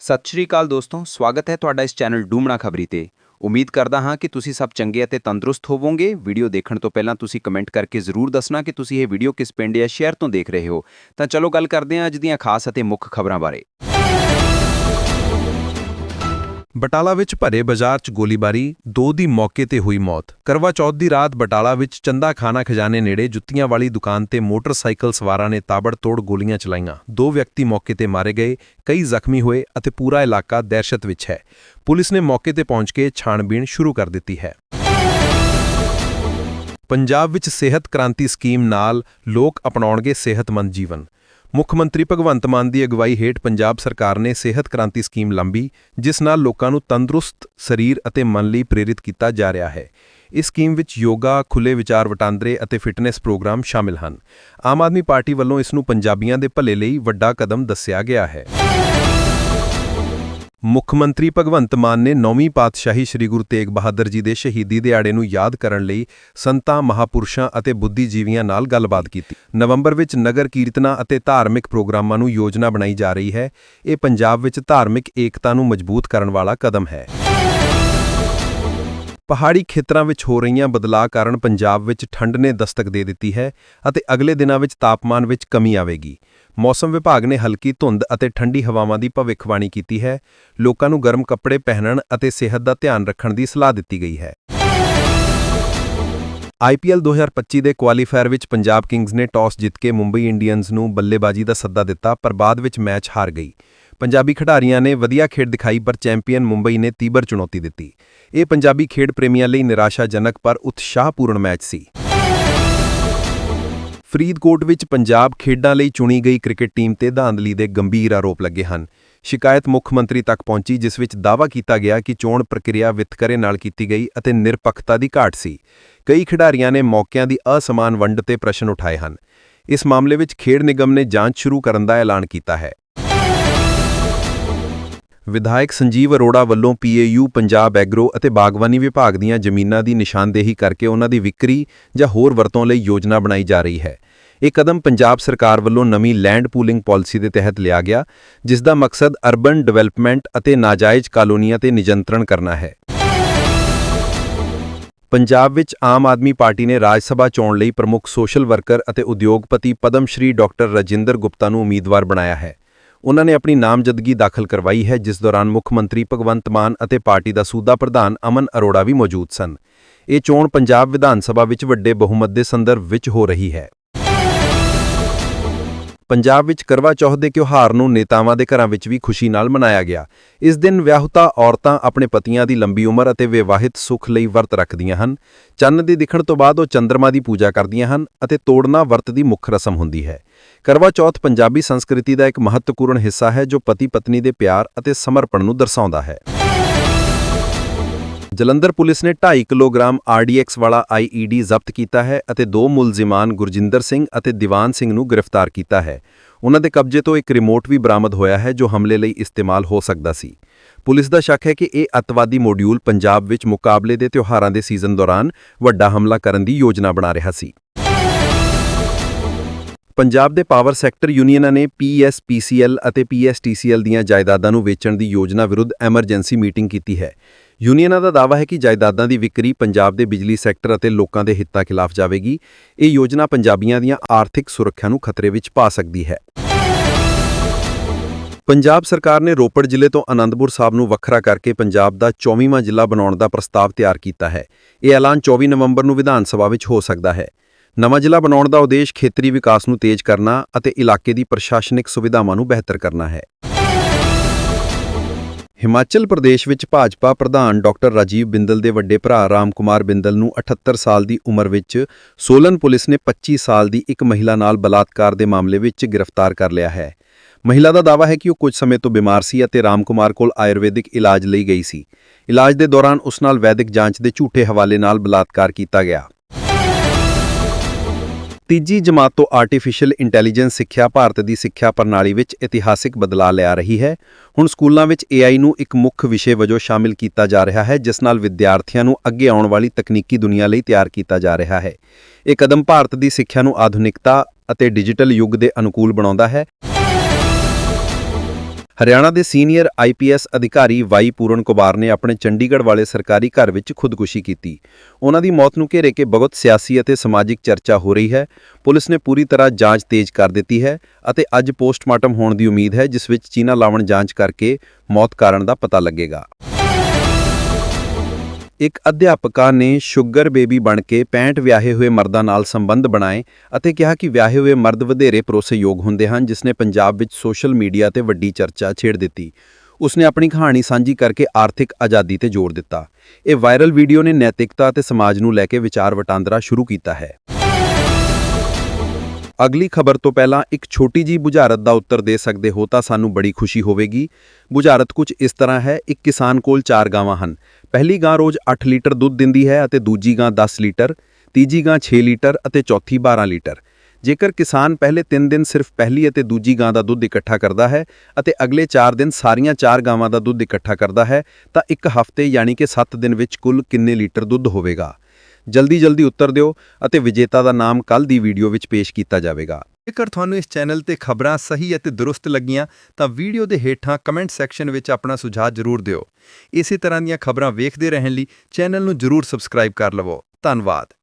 ਸਤਿ ਸ਼੍ਰੀ ਅਕਾਲ ਦੋਸਤੋ, ਸਵਾਗਤ ਹੈ ਤੁਹਾਡਾ ਇਸ ਚੈਨਲ ਡੂਮਣਾ ਖਬਰੀ ਤੇ। ਉਮੀਦ ਕਰਦਾ ਹਾਂ ਕਿ ਤੁਸੀਂ ਸਭ ਚੰਗੇ ਅਤੇ ਤੰਦਰੁਸਤ ਹੋਵੋਗੇ। ਵੀਡੀਓ ਦੇਖਣ ਤੋਂ ਪਹਿਲਾਂ ਤੁਸੀਂ ਕਮੈਂਟ ਕਰਕੇ ਜ਼ਰੂਰ ਦੱਸਣਾ ਕਿ ਤੁਸੀਂ ਇਹ ਵੀਡੀਓ ਕਿਸ ਪਿੰਡ ਜਾਂ ਸ਼ਹਿਰ ਤੋਂ ਦੇਖ ਰਹੇ ਹੋ। ਤਾਂ ਚਲੋ ਗੱਲ ਕਰਦੇ ਹਾਂ ਅੱਜ ਦੀਆਂ ਖਾਸ ਅਤੇ ਮੁੱਖ ਖਬਰਾਂ ਬਾਰੇ। ਬਟਾਲਾ ਵਿੱਚ ਭਰੇ ਬਾਜ਼ਾਰ 'ਚ ਗੋਲੀਬਾਰੀ, ਦੋ ਦੀ ਮੌਕੇ ਤੇ ਹੋਈ ਮੌਤ। ਕਰਵਾ ਚੌਥ ਦੀ ਰਾਤ ਬਟਾਲਾ ਵਿੱਚ ਚੰਦਾ ਖਾਨਾ ਖਜ਼ਾਨੇ ਨੇੜੇ ਜੁੱਤੀਆਂ ਵਾਲੀ ਦੁਕਾਨ ਤੇ ਮੋਟਰਸਾਈਕਲ ਸਵਾਰਾਂ ਨੇ ਤਾਬੜਤੋੜ ਗੋਲੀਆਂ ਚਲਾਈਆਂ। ਦੋ ਵਿਅਕਤੀ ਮੌਕੇ ਤੇ ਮਾਰੇ ਗਏ, ਕਈ ਜ਼ਖਮੀ ਹੋਏ ਅਤੇ ਪੂਰਾ ਇਲਾਕਾ ਦਹਿਸ਼ਤ ਵਿੱਚ ਹੈ। ਪੁਲਿਸ ਨੇ ਮੌਕੇ ਤੇ ਪਹੁੰਚ ਕੇ ਛਾਣਬੀਣ ਸ਼ੁਰੂ ਕਰ ਦਿੱਤੀ ਹੈ। ਪੰਜਾਬ ਵਿੱਚ ਸਿਹਤ ਕ੍ਰਾਂਤੀ ਸਕੀਮ ਨਾਲ ਲੋਕ ਅਪਣਾਉਣਗੇ ਸਿਹਤਮੰਦ ਜੀਵਨ। ਮੁੱਖ ਮੰਤਰੀ ਭਗਵੰਤ ਮਾਨ ਦੀ ਅਗਵਾਈ ਹੇਠ ਪੰਜਾਬ ਸਰਕਾਰ ਨੇ ਸਿਹਤ ਕ੍ਰਾਂਤੀ ਸਕੀਮ ਲੰਬੀ ਜਿਸ ਨਾਲ ਲੋਕਾਂ ਨੂੰ ਤੰਦਰੁਸਤ ਸਰੀਰ ਅਤੇ ਮਨ ਲਈ ਪ੍ਰੇਰਿਤ ਕੀਤਾ ਜਾ ਰਿਹਾ ਹੈ। ਇਸ ਸਕੀਮ ਵਿੱਚ ਯੋਗਾ ਖੁੱਲੇ ਵਿਚਾਰ ਵਟਾਂਦਰੇ ਅਤੇ ਫਿਟਨੈਸ ਪ੍ਰੋਗਰਾਮ ਸ਼ਾਮਿਲ ਹਨ। ਆਮ ਆਦਮੀ ਪਾਰਟੀ ਵੱਲੋਂ ਇਸ ਨੂੰ ਪੰਜਾਬੀਆਂ ਦੇ ਭਲੇ ਲਈ ਵੱਡਾ ਕਦਮ ਦੱਸਿਆ ਗਿਆ ਹੈ। ਮੁੱਖ ਮੰਤਰੀ ਭਗਵੰਤ ਮਾਨ ਨੇ ਨੌਵੀਂ ਪਾਤਸ਼ਾਹੀ ਸ੍ਰੀ ਗੁਰੂ ਤੇਗ ਬਹਾਦਰ ਜੀ ਦੇ ਸ਼ਹੀਦੀ ਦਿਹਾੜੇ ਨੂੰ ਯਾਦ ਕਰਨ ਲਈ ਸੰਤਾਂ, ਮਹਾਪੁਰਸ਼ਾਂ ਅਤੇ ਬੁੱਧੀਜੀਵੀਆਂ ਨਾਲ ਗੱਲਬਾਤ ਕੀਤੀ। ਨਵੰਬਰ ਵਿੱਚ ਨਗਰ ਕੀਰਤਨਾਂ ਅਤੇ ਧਾਰਮਿਕ ਪ੍ਰੋਗਰਾਮਾਂ ਨੂੰ ਯੋਜਨਾ ਬਣਾਈ ਜਾ ਰਹੀ ਹੈ। ਇਹ ਪੰਜਾਬ ਵਿੱਚ ਧਾਰਮਿਕ ਏਕਤਾ ਨੂੰ ਮਜ਼ਬੂਤ ਕਰਨ ਵਾਲਾ ਕਦਮ ਹੈ। ਪਹਾੜੀ ਖੇਤਰਾਂ ਵਿੱਚ ਹੋ ਰਹੀਆਂ ਬਦਲਾਅ ਕਾਰਨ ਪੰਜਾਬ ਵਿੱਚ ਠੰਡ ਨੇ ਦਸਤਕ ਦੇ ਦਿੱਤੀ ਹੈ ਅਤੇ ਅਗਲੇ ਦਿਨਾਂ ਵਿੱਚ ਤਾਪਮਾਨ ਵਿੱਚ ਕਮੀ ਆਵੇਗੀ। ਮੌਸਮ ਵਿਭਾਗ ਨੇ ਹਲਕੀ ਧੁੰਦ ਅਤੇ ਠੰਡੀ ਹਵਾਵਾਂ ਦੀ ਭਵਿੱਖਬਾਣੀ ਕੀਤੀ ਹੈ। ਲੋਕਾਂ ਨੂੰ ਗਰਮ ਕੱਪੜੇ ਪਹਿਨਣ ਅਤੇ ਸਿਹਤ ਦਾ ਧਿਆਨ ਰੱਖਣ ਦੀ ਸਲਾਹ ਦਿੱਤੀ ਗਈ ਹੈ। ਆਈਪੀਐਲ 2025 ਦੇ ਕੁਆਲੀਫਾਇਰ ਵਿੱਚ ਪੰਜਾਬ ਕਿੰਗਜ਼ ਨੇ ਟਾਸ ਜਿੱਤ ਕੇ ਮੁੰਬਈ ਇੰਡੀਅਨਜ਼ ਨੂੰ ਬੱਲੇਬਾਜ਼ੀ ਦਾ ਸੱਦਾ ਦਿੱਤਾ, ਪਰ ਬਾਅਦ ਵਿੱਚ ਮੈਚ ਹਾਰ ਗਈ। ਪੰਜਾਬੀ ਖਿਡਾਰੀਆਂ ਨੇ ਵਧੀਆ ਖੇਡ ਦਿਖਾਈ, ਪਰ ਚੈਂਪੀਅਨ ਮੁੰਬਈ ਨੇ ਤੀਬਰ ਚੁਣੌਤੀ ਦਿੱਤੀ। ਇਹ ਪੰਜਾਬੀ ਖੇਡ ਪ੍ਰੇਮੀਆਂ ਲਈ ਨਿਰਾਸ਼ਾਜਨਕ, ਪਰ ਉਤਸ਼ਾਹਪੂਰਨ ਮੈਚ ਸੀ। ਫਰੀਦਕੋਟ ਵਿੱਚ ਪੰਜਾਬ ਖੇਡਾਂ ਲਈ ਚੁਣੀ ਗਈ ਕ੍ਰਿਕਟ ਟੀਮ ਤੇ ਧਾਂਦਲੀ ਦੇ ਗੰਭੀਰ ਆਰੋਪ ਲੱਗੇ ਹਨ। ਸ਼ਿਕਾਇਤ ਮੁੱਖ ਮੰਤਰੀ ਤੱਕ ਪਹੁੰਚੀ, ਜਿਸ ਵਿੱਚ ਦਾਅਵਾ ਕੀਤਾ ਗਿਆ ਕਿ ਚੋਣ ਪ੍ਰਕਿਰਿਆ ਵਿਤਕਰੇ ਨਾਲ ਕੀਤੀ ਗਈ ਅਤੇ ਨਿਰਪੱਖਤਾ ਦੀ ਘਾਟ ਸੀ। ਕਈ ਖਿਡਾਰੀਆਂ ਨੇ ਮੌਕਿਆਂ ਦੀ ਅਸਮਾਨ ਵੰਡ ਤੇ ਪ੍ਰਸ਼ਨ ਉਠਾਏ ਹਨ। ਇਸ ਮਾਮਲੇ ਵਿੱਚ ਖੇਡ ਨਿਗਮ ਨੇ ਜਾਂਚ ਸ਼ੁਰੂ ਕਰਨ ਦਾ ਐਲਾਨ ਕੀਤਾ ਹੈ। ਵਿਧਾਇਕ ਸੰਜੀਵ ਅਰੋੜਾ ਵੱਲੋਂ ਪੀਏਯੂ, ਪੰਜਾਬ ਐਗਰੋ ਅਤੇ ਬਾਗਵਾਨੀ ਵਿਭਾਗ ਦੀਆਂ ਜ਼ਮੀਨਾਂ ਦੀ ਨਿਸ਼ਾਨਦੇਹੀ ਕਰਕੇ ਉਹਨਾਂ ਦੀ ਵਿਕਰੀ ਜਾਂ ਹੋਰ ਵਰਤੋਂ ਲਈ ਯੋਜਨਾ ਬਣਾਈ ਜਾ ਰਹੀ ਹੈ। ਇਹ ਕਦਮ ਪੰਜਾਬ ਸਰਕਾਰ ਵੱਲੋਂ ਨਵੀਂ ਲੈਂਡ ਪੂਲਿੰਗ ਪਾਲਿਸੀ ਦੇ ਤਹਿਤ ਲਿਆ ਗਿਆ, ਜਿਸ ਦਾ ਮਕਸਦ ਅਰਬਨ ਡਿਵੈਲਪਮੈਂਟ ਅਤੇ ਨਾਜਾਇਜ਼ ਕਾਲੋਨੀਆਂ ਤੇ ਨਿਯੰਤਰਣ ਕਰਨਾ ਹੈ। ਪੰਜਾਬ ਵਿੱਚ ਆਮ ਆਦਮੀ ਪਾਰਟੀ ਨੇ ਰਾਜ ਸਭਾ ਚੋਣ ਲਈ ਪ੍ਰਮੁੱਖ ਸੋਸ਼ਲ ਵਰਕਰ ਅਤੇ ਉਦਯੋਗਪਤੀ ਪਦਮ ਸ਼੍ਰੀ ਡਾਕਟਰ ਰਜਿੰਦਰ ਗੁਪਤਾ ਨੂੰ ਉਮੀਦਵਾਰ ਬਣਾਇਆ ਹੈ। ਉਹਨਾਂ ਨੇ ਆਪਣੀ ਨਾਮਜ਼ਦਗੀ ਦਾਖਲ ਕਰਵਾਈ ਹੈ, ਜਿਸ ਦੌਰਾਨ ਮੁੱਖ ਮੰਤਰੀ ਭਗਵੰਤ ਮਾਨ ਅਤੇ ਪਾਰਟੀ ਦਾ ਸੂਦਾ ਪ੍ਰਧਾਨ ਅਮਨ ਅਰੋੜਾ ਵੀ ਮੌਜੂਦ ਸਨ। ਇਹ ਚੋਣ ਪੰਜਾਬ ਵਿਧਾਨ ਸਭਾ ਵਿੱਚ ਵੱਡੇ ਬਹੁਮਤ ਦੇ ਸੰਦਰਭ ਵਿੱਚ ਹੋ ਰਹੀ ਹੈ। ਪੰਜਾਬ ਵਿੱਚ ਕਰਵਾ ਚੌਥ ਦੇ ਤਿਉਹਾਰ ਨੂੰ ਨੇਤਾਵਾਂ ਦੇ ਘਰਾਂ ਵਿੱਚ ਵੀ ਖੁਸ਼ੀ ਨਾਲ ਮਨਾਇਆ ਗਿਆ। ਇਸ ਦਿਨ ਵਿਆਹੁਤਾ ਔਰਤਾਂ ਆਪਣੇ ਪਤੀਆਂ ਦੀ ਲੰਬੀ ਉਮਰ ਅਤੇ ਵਿਵਾਹਿਤ ਸੁੱਖ ਲਈ ਵਰਤ ਰੱਖਦੀਆਂ ਹਨ। ਚੰਨ ਦੇ ਦਿਖਣ ਤੋਂ ਬਾਅਦ ਉਹ ਚੰ드ਰਮਾ ਦੀ ਪੂਜਾ ਕਰਦੀਆਂ ਹਨ ਅਤੇ ਤੋੜਨਾ ਵਰਤ ਦੀ ਮੁੱਖ ਰਸਮ ਹੁੰਦੀ ਹੈ। ਕਰਵਾ ਚੌਥ ਪੰਜਾਬੀ ਸੰਸਕ੍ਰਿਤੀ ਦਾ ਇੱਕ ਮਹੱਤਵਪੂਰਨ ਹਿੱਸਾ ਹੈ ਜੋ ਪਤੀ ਪਤਨੀ ਦੇ ਪਿਆਰ ਅਤੇ ਸਮਰਪਣ ਨੂੰ ਦਰਸਾਉਂਦਾ ਹੈ। ਜਲੰਧਰ ਪੁਲਿਸ ਨੇ 2.5 ਕਿਲੋਗ੍ਰਾਮ ਆਰਡੀਐਕਸ ਵਾਲਾ ਆਈਈਡੀ ਜ਼ਬਤ ਕੀਤਾ ਹੈ ਅਤੇ ਦੋ ਮੁਲਜ਼ਮਾਨ ਗੁਰਜਿੰਦਰ ਸਿੰਘ ਅਤੇ ਦੀਵਾਨ ਸਿੰਘ ਨੂੰ ਗ੍ਰਿਫਤਾਰ ਕੀਤਾ ਹੈ। ਉਹਨਾਂ ਦੇ ਕਬਜ਼ੇ ਤੋਂ ਇੱਕ ਰਿਮੋਟ ਵੀ ਬਰਾਮਦ ਹੋਇਆ ਹੈ ਜੋ ਹਮਲੇ ਲਈ ਇਸਤੇਮਾਲ ਹੋ ਸਕਦਾ ਸੀ। ਪੁਲਿਸ ਦਾ ਸ਼ੱਕ ਹੈ ਕਿ ਇਹ ਅੱਤਵਾਦੀ ਮੋਡਿਊਲ ਪੰਜਾਬ ਵਿੱਚ ਮੁਕਾਬਲੇ ਦੇ ਤਿਉਹਾਰਾਂ ਦੇ ਸੀਜ਼ਨ ਦੌਰਾਨ ਵੱਡਾ ਹਮਲਾ ਕਰਨ ਦੀ ਯੋਜਨਾ ਬਣਾ ਰਿਹਾ ਸੀ। ਪੰਜਾਬ ਦੇ ਪਾਵਰ ਸੈਕਟਰ ਯੂਨੀਅਨਾਂ ਨੇ ਪੀਐਸਪੀਸੀਐਲ ਅਤੇ ਪੀਐਸਟੀਸੀਐਲ ਦੀਆਂ ਜਾਇਦਾਦਾਂ ਨੂੰ ਵੇਚਣ ਦੀ ਯੋਜਨਾ ਵਿਰੁੱਧ ਐਮਰਜੈਂਸੀ ਮੀਟਿੰਗ ਕੀਤੀ ਹੈ। ਯੂਨੀਅਨਾਂ ਦਾ ਦਾਅਵਾ ਹੈ ਕਿ ਜਾਇਦਾਦਾਂ ਦੀ ਵਿਕਰੀ ਪੰਜਾਬ ਦੇ ਬਿਜਲੀ ਸੈਕਟਰ ਅਤੇ ਲੋਕਾਂ ਦੇ ਹਿੱਤਾਂ ਖਿਲਾਫ ਜਾਵੇਗੀ। ਇਹ ਯੋਜਨਾ ਪੰਜਾਬੀਆਂ ਦੀਆਂ ਆਰਥਿਕ ਸੁਰੱਖਿਆ ਨੂੰ ਖਤਰੇ ਵਿੱਚ ਪਾ ਸਕਦੀ ਹੈ। ਪੰਜਾਬ ਸਰਕਾਰ ਨੇ ਰੋਪੜ ਜ਼ਿਲ੍ਹੇ ਤੋਂ ਆਨੰਦਪੁਰ ਸਾਹਿਬ ਨੂੰ ਵੱਖਰਾ ਕਰਕੇ ਪੰਜਾਬ ਦਾ 24ਵਾਂ ਜ਼ਿਲ੍ਹਾ ਬਣਾਉਣ ਦਾ ਪ੍ਰਸਤਾਵ ਤਿਆਰ ਕੀਤਾ ਹੈ। ਇਹ ਐਲਾਨ 24 ਨਵੰਬਰ ਨੂੰ ਵਿਧਾਨ ਸਭਾ ਵਿੱਚ ਹੋ ਸਕਦਾ ਹੈ। ਨਵਾਂ ਜ਼ਿਲ੍ਹਾ ਬਣਾਉਣ ਦਾ ਉਦੇਸ਼ ਖੇਤਰੀ ਵਿਕਾਸ ਨੂੰ ਤੇਜ਼ ਕਰਨਾ ਅਤੇ ਇਲਾਕੇ ਦੀ ਪ੍ਰਸ਼ਾਸਨਿਕ ਸੁਵਿਧਾਵਾਂ ਨੂੰ ਬਿਹਤਰ ਕਰਨਾ ਹੈ। ਹਿਮਾਚਲ ਪ੍ਰਦੇਸ਼ ਵਿੱਚ ਭਾਜਪਾ ਪ੍ਰਧਾਨ ਡਾਕਟਰ ਰਾਜੀਵ ਬਿੰਦਲ ਦੇ ਵੱਡੇ ਭਰਾ ਰਾਮ ਕੁਮਾਰ ਬਿੰਦਲ ਨੂੰ 78 ਸਾਲ ਦੀ ਉਮਰ ਵਿੱਚ ਸੋਲਨ ਪੁਲਿਸ ਨੇ 25 ਸਾਲ ਦੀ ਇੱਕ ਮਹਿਲਾ ਨਾਲ ਬਲਾਤਕਾਰ ਦੇ ਮਾਮਲੇ ਵਿੱਚ ਗ੍ਰਿਫਤਾਰ ਕਰ ਲਿਆ ਹੈ। ਮਹਿਲਾ ਦਾ ਦਾਅਵਾ ਹੈ ਕਿ ਉਹ ਕੁਝ ਸਮੇਂ ਤੋਂ ਬਿਮਾਰ ਸੀ ਅਤੇ ਰਾਮ ਕੁਮਾਰ ਕੋਲ ਆਯੁਰਵੈਦਿਕ ਇਲਾਜ ਲਈ ਗਈ ਸੀ। ਇਲਾਜ ਦੇ ਦੌਰਾਨ ਉਸ ਨਾਲ ਵੈਦਿਕ ਜਾਂਚ ਦੇ ਝੂਠੇ ਹਵਾਲੇ ਨਾਲ ਬਲਾਤਕਾਰ ਕੀਤਾ ਗਿਆ। ਤੀਜੀ ਜਮਾਤ ਤੋਂ ਆਰਟੀਫੀਸ਼ੀਅਲ ਇੰਟੈਲੀਜੈਂਸ ਸਿੱਖਿਆ ਭਾਰਤ ਦੀ ਸਿੱਖਿਆ ਪ੍ਰਣਾਲੀ ਵਿੱਚ ਇਤਿਹਾਸਿਕ ਬਦਲਾਅ ਲਿਆ ਰਹੀ ਹੈ। ਹੁਣ ਸਕੂਲਾਂ ਵਿੱਚ AI ਨੂੰ ਇੱਕ ਮੁੱਖ ਵਿਸ਼ੇ ਵਜੋਂ ਸ਼ਾਮਿਲ ਕੀਤਾ ਜਾ ਰਿਹਾ ਹੈ, ਜਿਸ ਨਾਲ ਵਿਦਿਆਰਥੀਆਂ ਨੂੰ ਅੱਗੇ ਆਉਣ ਵਾਲੀ ਤਕਨੀਕੀ ਦੁਨੀਆ ਲਈ ਤਿਆਰ ਕੀਤਾ ਜਾ ਰਿਹਾ ਹੈ। ਇਹ ਕਦਮ ਭਾਰਤ ਦੀ ਸਿੱਖਿਆ ਨੂੰ ਆਧੁਨਿਕਤਾ ਅਤੇ ਡਿਜੀਟਲ ਯੁੱਗ ਦੇ ਅਨੁਕੂਲ ਬਣਾਉਂਦਾ ਹੈ। ਹਰਿਆਣਾ ਦੇ ਸੀਨੀਅਰ ਆਈਪੀਐਸ ਅਧਿਕਾਰੀ ਵਾਈ ਪੂਰਨ ਕੁਮਾਰ ਨੇ ਆਪਣੇ ਚੰਡੀਗੜ੍ਹ ਵਾਲੇ ਸਰਕਾਰੀ ਘਰ ਵਿੱਚ ਖੁਦਕੁਸ਼ੀ ਕੀਤੀ। ਉਹਨਾਂ ਦੀ ਮੌਤ ਨੂੰ ਘੇਰੇ ਕੇ ਬਹੁਤ ਸਿਆਸੀ ਅਤੇ ਸਮਾਜਿਕ ਚਰਚਾ ਹੋ ਰਹੀ ਹੈ। ਪੁਲਿਸ ਨੇ ਪੂਰੀ ਤਰ੍ਹਾਂ ਜਾਂਚ ਤੇਜ਼ ਕਰ ਦਿੱਤੀ ਹੈ ਅਤੇ ਅੱਜ ਪੋਸਟਮਾਰਟਮ ਹੋਣ ਦੀ ਉਮੀਦ ਹੈ, ਜਿਸ ਵਿੱਚ ਚੀਨਾ ਲਾਵਣ ਜਾਂਚ ਕਰਕੇ ਮੌਤ ਕਾਰਨ ਦਾ ਪਤਾ ਲੱਗੇਗਾ। ਇੱਕ ਅਧਿਆਪਕਾ ਨੇ ਸ਼ੂਗਰ ਬੇਬੀ ਬਣ ਕੇ 65 ਵਿਆਹੇ ਹੋਏ ਮਰਦਾਂ ਨਾਲ ਸੰਬੰਧ ਬਣਾਏ ਅਤੇ ਕਿਹਾ ਕਿ ਵਿਆਹੇ ਹੋਏ ਮਰਦ ਵਧੇਰੇ ਭਰੋਸੇਯੋਗ ਹੁੰਦੇ ਹਨ, ਜਿਸ ਨੇ ਪੰਜਾਬ ਵਿੱਚ ਸੋਸ਼ਲ ਮੀਡੀਆ ਤੇ ਵੱਡੀ ਚਰਚਾ ਛੇੜ ਦਿੱਤੀ। ਉਸਨੇ ਆਪਣੀ ਕਹਾਣੀ ਸਾਂਝੀ ਕਰਕੇ ਆਰਥਿਕ ਆਜ਼ਾਦੀ ਤੇ ਜ਼ੋਰ ਦਿੱਤਾ। ਇਹ ਵਾਇਰਲ ਵੀਡੀਓ ਨੇ ਨੈਤਿਕਤਾ ਅਤੇ ਸਮਾਜ ਨੂੰ ਲੈ ਕੇ ਵਿਚਾਰ ਵਟਾਂਦਰਾ ਸ਼ੁਰੂ ਕੀਤਾ ਹੈ। ਅਗਲੀ ਖਬਰ ਤੋਂ ਪਹਿਲਾਂ ਇੱਕ ਛੋਟੀ ਜੀ ਬੁਝਾਰਤ ਦਾ ਉੱਤਰ ਦੇ ਸਕਦੇ ਹੋ ਤਾਂ ਸਾਨੂੰ ਬੜੀ ਖੁਸ਼ੀ ਹੋਵੇਗੀ। ਬੁਝਾਰਤ ਕੁਝ ਇਸ ਤਰ੍ਹਾਂ ਹੈ, ਇੱਕ ਕਿਸਾਨ ਕੋਲ ਚਾਰ ਗਾਵਾਂ ਹਨ। ਪਹਿਲੀ ਗਾਂ ਰੋਜ਼ 8 ਲੀਟਰ ਦੁੱਧ ਦਿੰਦੀ ਹੈ ਅਤੇ ਦੂਜੀ ਗਾਂ 10 ਲੀਟਰ, ਤੀਜੀ ਗਾਂ 6 ਲੀਟਰ ਅਤੇ ਚੌਥੀ 12 ਲੀਟਰ। ਜੇਕਰ ਕਿਸਾਨ ਪਹਿਲੇ 3 ਦਿਨ ਸਿਰਫ ਪਹਿਲੀ ਅਤੇ ਦੂਜੀ ਗਾਂ ਦਾ ਦੁੱਧ ਇਕੱਠਾ ਕਰਦਾ ਹੈ ਅਤੇ ਅਗਲੇ 4 ਦਿਨ ਸਾਰੀਆਂ ਚਾਰ ਗਾਵਾਂ ਦਾ ਦੁੱਧ ਇਕੱਠਾ ਕਰਦਾ ਹੈ, ਤਾਂ ਇੱਕ ਹਫ਼ਤੇ ਯਾਨੀ ਕਿ 7 ਦਿਨ ਵਿੱਚ ਕੁੱਲ ਕਿੰਨੇ ਲੀਟਰ ਦੁੱਧ ਹੋਵੇਗਾ? ਜਲਦੀ ਜਲਦੀ ਉੱਤਰ ਦਿਓ ਅਤੇ ਵਿਜੇਤਾ ਦਾ ਨਾਮ ਕੱਲ ਦੀ ਵੀਡੀਓ ਵਿੱਚ ਪੇਸ਼ ਕੀਤਾ ਜਾਵੇਗਾ। ਜੇਕਰ ਤੁਹਾਨੂੰ ਇਸ ਚੈਨਲ ਤੇ ਖਬਰਾਂ ਸਹੀ ਅਤੇ ਦਰੁਸਤ ਲੱਗੀਆਂ, ਤਾਂ ਵੀਡੀਓ ਦੇ ਹੇਠਾਂ ਕਮੈਂਟ ਸੈਕਸ਼ਨ ਵਿੱਚ ਆਪਣਾ ਸੁਝਾਅ ਜ਼ਰੂਰ ਦਿਓ। ਇਸੇ ਤਰ੍ਹਾਂ ਦੀਆਂ ਖਬਰਾਂ ਵੇਖਦੇ ਰਹਿਣ ਲਈ ਚੈਨਲ ਨੂੰ ਜ਼ਰੂਰ ਸਬਸਕ੍ਰਾਈਬ ਕਰ ਲਵੋ। ਧੰਨਵਾਦ।